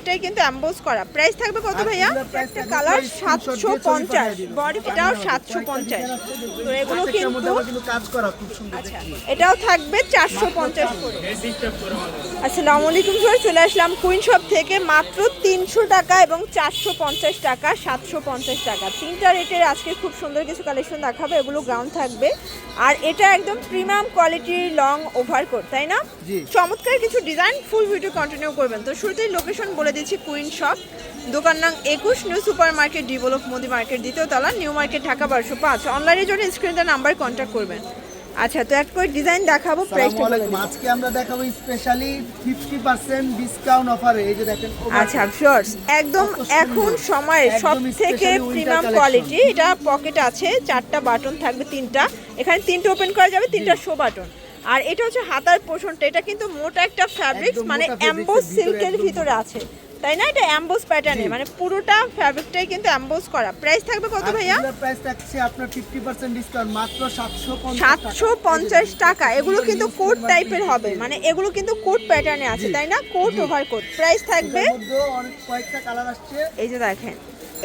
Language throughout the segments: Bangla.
ফ্যাব্রিকটাই কিন্তু অ্যাম্বোজ করা। প্রাইস থাকবে কত ভাইয়া? একটা কালার সাতশো পঞ্চাশ। বডি এটাও সাতশো পঞ্চাশ। তো এগুলো কিন্তু কিন্তু কাজ করা খুব সুন্দর আচ্ছা। এটাও থাকবে চারশো পঞ্চাশ করে। আসসালামু আলাইকুম স্যার চলে আসলাম কুইন শপ থেকে। মাত্র তিনশো টাকা এবং চারশো পঞ্চাশ টাকা সাতশো পঞ্চাশ টাকা। তিনটা রেটের আজকে খুব সুন্দর কিছু কালেকশন দেখাবো এগুলো গ্রাউন্ড থাকবে। আর এটা একদম প্রিমিয়াম কোয়ালিটির লং ওভারকোট তাই না? জি। চমৎকার কিছু ডিজাইন ফুল ভিডিও কন্টিনিউ করবেন। তো শুরুতেই লোকেশন বলে দিচ্ছি কুইন শপ। দোকান নাম একুশ new super market develop Modi market দ্বিতীয় তলা নিউ মার্কেট ঢাকা বারোশো পাঁচ। অনলাইনের জন্য স্ক্রিনে নাম্বার কন্ট্যাক্ট করবেন। আচ্ছা তো এক করে ডিজাইন দেখাবো প্রাইসটা বলে আসসালামু আজকে আমরা দেখাবো স্পেশালি 50% ডিসকাউন্ট অফারে এই যে দেখেন আচ্ছা শিওর্স একদম এখন সময়ের সব থেকে প্রিমিয়াম কোয়ালিটি এটা পকেট আছে চারটা বাটন থাকবে তিনটা। এখানে তিনটা ওপেন করা যাবে তিনটা শো বাটন আর এটা হচ্ছে হাতার পোষণটা এটা কিন্তু মোটা একটা ফ্যাব্রিক মানে অ্যাম্বোস সিল্কের ভিতরে আছে। তাই না? এটা অ্যাম্বোস প্যাটার্নে মানে পুরোটা ফ্যাব্রিকটাই কিন্তু অ্যাম্বোস করা। প্রাইস থাকবে কত ভাইয়া? প্রাইস থাকছে আপনার 50% ডিসকাউন্ট মাত্র 750 সাতশো পঞ্চাশ টাকা। এগুলো কিন্তু কোট টাইপের হবে। মানে এগুলো কিন্তু কোট প্যাটার্নে আছে তাই না? কোট ওভার কোট প্রাইস থাকবে? এই যে দেখেন।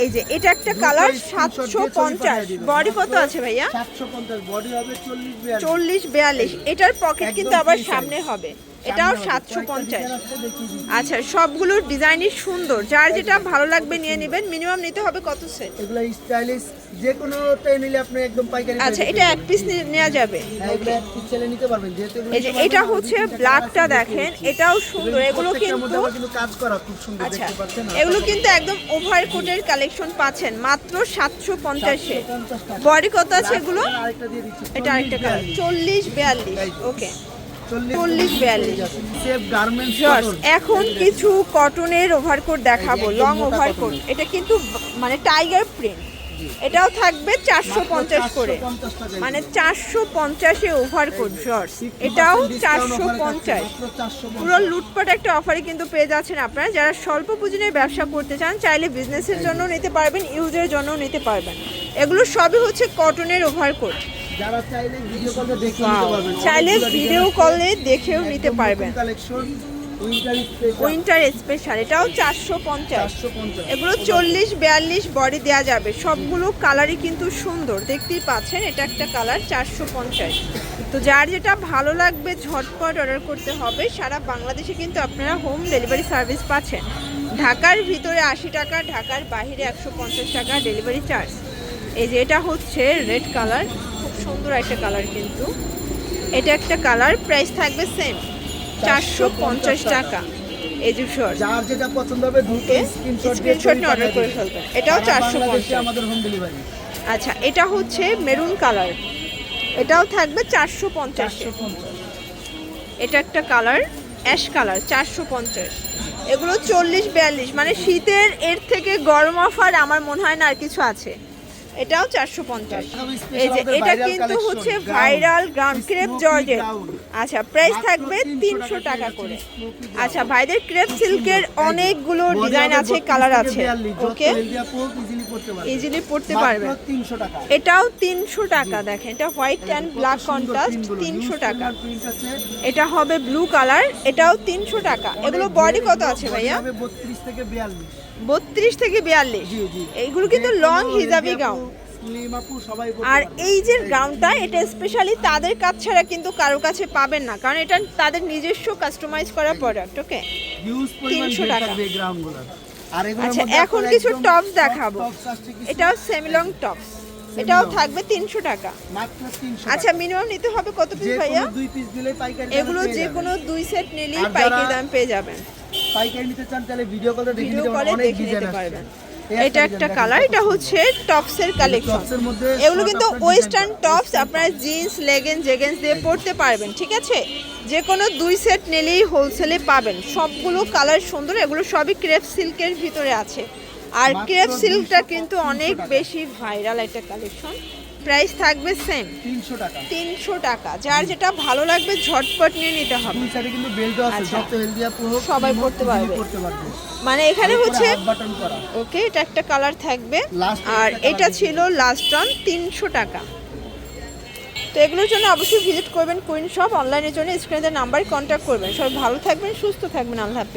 এই যে এটা একটা কালার সাতশো পঞ্চাশ। বডি কত আছে ভাইয়া? 750 বডি হবে 40 42 চল্লিশ বিয়াল্লিশ। এটার পকেট কিন্তু আবার সামনে হবে। এটাও সাতশো পঞ্চাশ। আচ্ছা সবগুলোর ডিজাইনই সুন্দর। যার যেটা ভালো লাগবে নিয়ে নেবেন। মিনিমাম নিতে হবে কত সেট এগুলো স্টাইলিশ যে কোনোটাই নিলে আপনি একদম পাইকারি আচ্ছা এটা এক পিস নেওয়া যাবে। হ্যাঁ, নিতে পারবেন। এটা হচ্ছে ব্ল্যাকটা দেখেন। এটাও সুন্দর। এগুলো কিন্তু কাজ করা খুব সুন্দর আচ্ছা দেখতে পাচ্ছেন এগুলো কিন্তু একদম ওভার কোটের কালেকশন পাচ্ছেন। মাত্র সাতশো পঞ্চাশে 750 বডি কত আছে এগুলো? এটা আরেকটা কালার চল্লিশ বিয়াল্লিশ। ওকে 40 চল্লিশ, বিয়াল্লিশ। এখন কিছু কটনের ওভারকোট দেখাবো লং ওভারকোট এটা কিন্তু মানে টাইগার প্রিন্ট এটাও থাকবে চারশো পঞ্চাশ করে। মানে চারশো পঞ্চাশে ওভারকোট জর্জ এটাও চারশো পঞ্চাশ। পুরো লুটপাট একটা অফারে কিন্তু পেয়ে যাচ্ছেন আপনারা। যারা স্বল্প পুঁজি নিয়ে ব্যবসা করতে চান চাইলে বিজনেসের জন্য নিতে পারবেন ইউজের জন্য নিতে পারবেন। এগুলো সবই হচ্ছে কটনের ওভারকোট যারা চাইলে ভিডিও কলে দেখে নিতে পারবেন। চাইলে ভিডিও কলে দেখেও নিতে পারবেন। কালেকশন উইন্টার স্পেশাল এটাও চারশো পঞ্চাশ। 450 এগুলো চল্লিশ বিয়াল্লিশ বডি দেওয়া যাবে। সবগুলো কালারই কিন্তু সুন্দর দেখতেই পাচ্ছেন এটা একটা কালার চারশো পঞ্চাশ। তো যার যেটা ভালো লাগবে ঝটপট অর্ডার করতে হবে। সারা বাংলাদেশে কিন্তু আপনারা হোম ডেলিভারি সার্ভিস পাচ্ছেন। ঢাকার ভিতরে আশি টাকা ঢাকার বাইরে একশো পঞ্চাশ টাকা ডেলিভারি চার্জ এই যে এটা হচ্ছে রেড কালার খুব সুন্দর একটা কালার কিন্তু। এটা একটা কালার প্রাইস থাকবে সেম চারশো পঞ্চাশ টাকা। যার যেটা পছন্দ হবে দ্রুত স্ক্রিনশট দিয়ে অর্ডার করে ফেলবেন। এটাও চারশো বাংলাদেশে আমাদের হোম ডেলিভারি আচ্ছা এটা হচ্ছে মেরুন কালার এটাও থাকবে চারশো পঞ্চাশে। 450 এটা একটা কালার অ্যাশ কালার চারশো পঞ্চাশ। এগুলো চল্লিশ বিয়াল্লিশ। মানে শীতের এর থেকে গরম অফার আমার মনে হয় না আর কিছু আছে। এটাও চারশো পঞ্চাশ। এই যে এটা কিন্তু হচ্ছে ভাইরাল গ্রাউন্ড ক্রেপ জর্জেট আচ্ছা প্রাইস থাকবে তিনশো টাকা করে। আচ্ছা ভাইদের ক্রেপ সিল্কের অনেকগুলো ডিজাইন আছে কালার আছে। ওকে ইজিলি পড়তে পারবেন এটাও তিনশো টাকা দেখেন এটা হোয়াইট অ্যান্ড ব্ল্যাক কন্ট্রাস্ট তিনশো টাকা। এটা হবে ব্লু কালার এটাও তিনশো টাকা। এগুলো বডি কত আছে ভাইয়া? বত্রিশ থেকে বিয়াল্লিশ। বত্রিশ থেকে বিয়াল্লিশ। এইগুলো কিন্তু লং হিজাবি গাউন আর এই যে গাউনটা এটা স্পেশালি তাদের কাছ ছাড়া কিন্তু কারও কাছে পাবেন না কারণ এটা তাদের নিজস্ব কাস্টমাইজ করা প্রোডাক্ট ওকে হিউজ পরিমাণ 300 বেল টাকা। আচ্ছা এখন কিছু টপস দেখাবো। এটাও সেমিলং টপস এটাও থাকবে তিনশো টাকা। আচ্ছা মিনিমাম নিতে হবে কত পিস ভাইয়া? এগুলো যে কোনো দুই সেট নিলেই পাইকারি দাম পেয়ে যাবেন। পাইকারি নিতে চান তাহলে ভিডিও কলে দেখে নিতে পারবেন। এটা একটা কালার এটা হচ্ছে টপসের কালেকশন এগুলো কিন্তু ওয়েস্টার্ন টপস আপনারা জিন্স লেগেন্স জেগেন্স দিয়ে পরতে পারবেন ঠিক আছে? যে কোনো দুই সেট নিলেই হোলসেলে পাবেন। সবগুলো কালার সুন্দর এগুলো সবই ক্রেপ সিল্কের ভিতরে আছে। আর ক্রেপ সিল্কটা কিন্তু অনেক বেশি ভাইরাল একটা কালেকশন প্রাইস থাকবে সেম 300 টাকা। তিনশো টাকা। যার যেটা ভালো লাগবে ঝটপট নিয়ে নিতে হবে। দুই সাইডে কিন্তু বেল্ট আছে আচ্ছা। হোক সবাই easily পারবে। পরতে পারবে। মানে এখানে হচ্ছে বাটন করা। ওকে এটা একটা কালার থাকবে। আর এটা ছিল লাস্ট অন তিনশো টাকা। তো এগুলোর জন্য অবশ্যই ভিজিট করবেন কুইন শপ অনলাইনের জন্য স্ক্রিনে নাম্বার কন্ট্যাক্ট করবেন। সবাই ভালো থাকবেন সুস্থ থাকবেন। আল্লাহ হাফেজ।